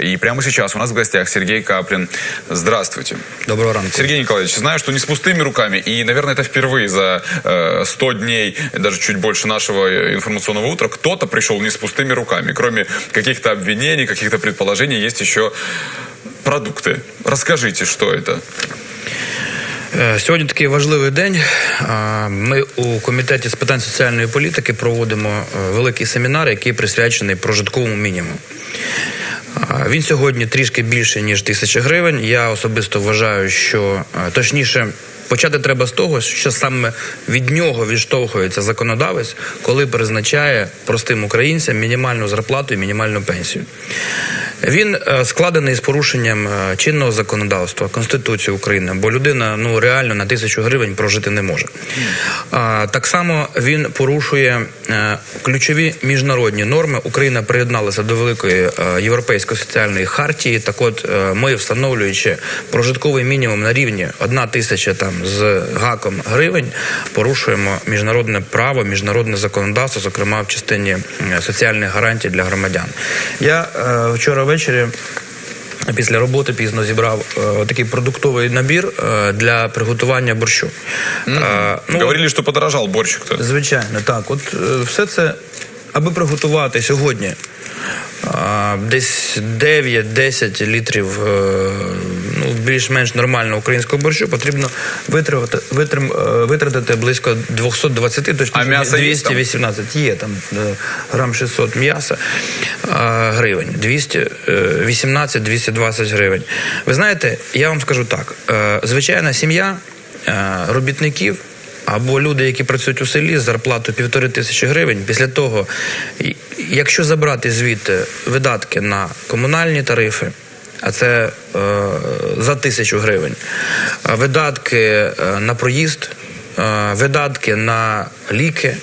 И прямо сейчас у нас в гостях Сергей Каплин. Здравствуйте. Доброго ранку. Сергей Николаевич, знаю, что не с пустыми руками, и, наверное, это впервые за э, 100 дней, даже чуть больше нашего э, информационного утра, кто-то пришел не с пустыми руками. Кроме каких-то обвинений, каких-то предположений, есть еще продукты. Расскажите, что это? Е, Сьогодні такий важливий день. Е, Ми у комітеті з питань соціальної політики проводимо е, великий семінар, який присвячений прожитковому мінімуму. Е, Він сьогодні трішки більше ніж тисяча гривень. Я особисто вважаю, що е, точніше. Почати треба з того, що саме від нього відштовхується законодавець, коли призначає простим українцям мінімальну зарплату і мінімальну пенсію. Він е, складений з порушенням е, чинного законодавства Конституції України, бо людина ну реально на тисячу гривень прожити не може. Так само він порушує е, ключові міжнародні норми. Україна приєдналася до великої європейської соціальної хартії. Так, от ми, встановлюючи прожитковий мінімум на рівні одна тисяча там з гаком гривень, порушуємо міжнародне право, міжнародне законодавство, зокрема в частині соціальних гарантій для громадян. Я вчора ввечері. Після роботи пізно зібрав е, такий продуктовий набір е, для приготування борщу. Е, ну, Говорили, що подорожав борщик-то. Звичайно, так. От е, все це, аби приготувати сьогодні е, десь 9-10 літрів е, більш-менш нормального українського борщу потрібно витримати, витрим, е, витратити близько 220, точніше А м'ясо є там? 218. Є там е, грам 600 м'яса гривень, 218-220 гривень. Ви знаєте, я вам скажу так: е, звичайна сім'я е, робітників або люди, які працюють у селі з зарплатою півтори тисячі гривень, після того, якщо забрати звідти видатки на комунальні тарифи, а це е, за тисячу гривень, видатки е, на проїзд, е, видатки на ліки,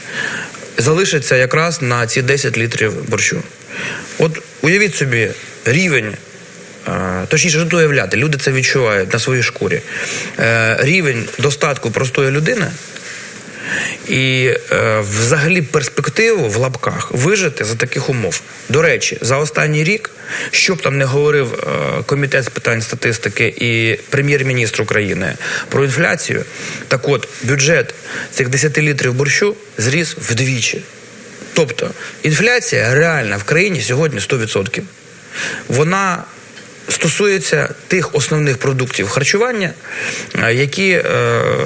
залишиться якраз на ці 10 літрів борщу. От уявіть собі рівень Е, Точніше, що уявляти, люди це відчувають на своїй шкурі. Е, Рівень достатку простої людини і е, взагалі перспективу в лапках вижити за таких умов. До речі, за останній рік, що б там не говорив е, комітет з питань статистики і прем'єр-міністр України про інфляцію, так от бюджет цих 10 літрів борщу зріс вдвічі. Тобто інфляція реальна в країні сьогодні 100%. Вона стосується тих основних продуктів харчування, е, які е,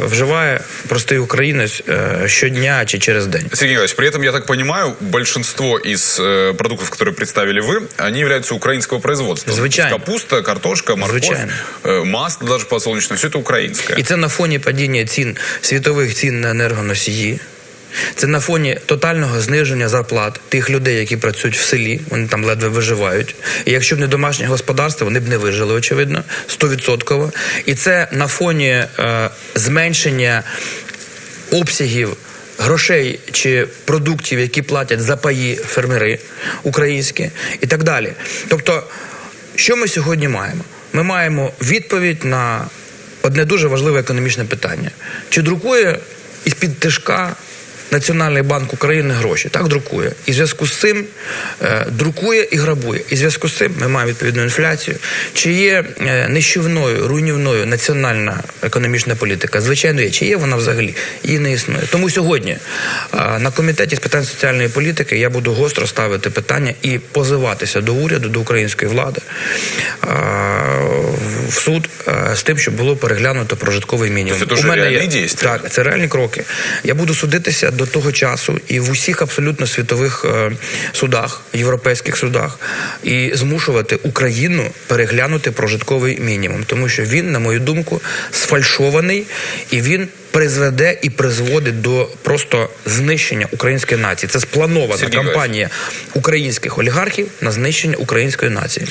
вживає простий українець е, щодня чи через день. Сергей Николаевич, при этом, я так понимаю, большинство из э, продуктов, которые представили вы, они являются украинского производства. Звичайно. Капуста, картошка, морковь, Звичайно. э, масло даже подсолнечное, все это украинское. І це на фоні падіння цін світових цін на енергоносії. Це на фоні тотального зниження зарплат тих людей, які працюють в селі, вони там ледве виживають. І якщо б не домашнє господарство, вони б не вижили, очевидно, стовідсотково. І це на фоні е, зменшення обсягів грошей чи продуктів, які платять за паї фермери українські, і так далі. Тобто, що ми сьогодні маємо? Ми маємо відповідь на одне дуже важливе економічне питання: чи друкує із під тишка Національний банк України гроші? Так друкує. І в зв'язку з цим е, друкує і грабує. І в зв'язку з цим ми маємо відповідну інфляцію. Чи є е, нищівною, руйнівною національна економічна політика? Звичайно, є. Чи є вона взагалі? Її не існує. Тому сьогодні е, на комітеті з питань соціальної політики я буду гостро ставити питання і позиватися до уряду, до української влади е, в суд е, з тим, щоб було переглянуто прожитковий мінімум. Тобто це дуже реальні дії? Так, це реальні кроки. Я буду судитися до того часу і в усіх абсолютно світових е, судах, європейських судах, і змушувати Україну переглянути прожитковий мінімум, тому що він, на мою думку, сфальшований і він. Призведе і призводить до просто знищення української нації. Це спланована кампанія українських олігархів на знищення української нації.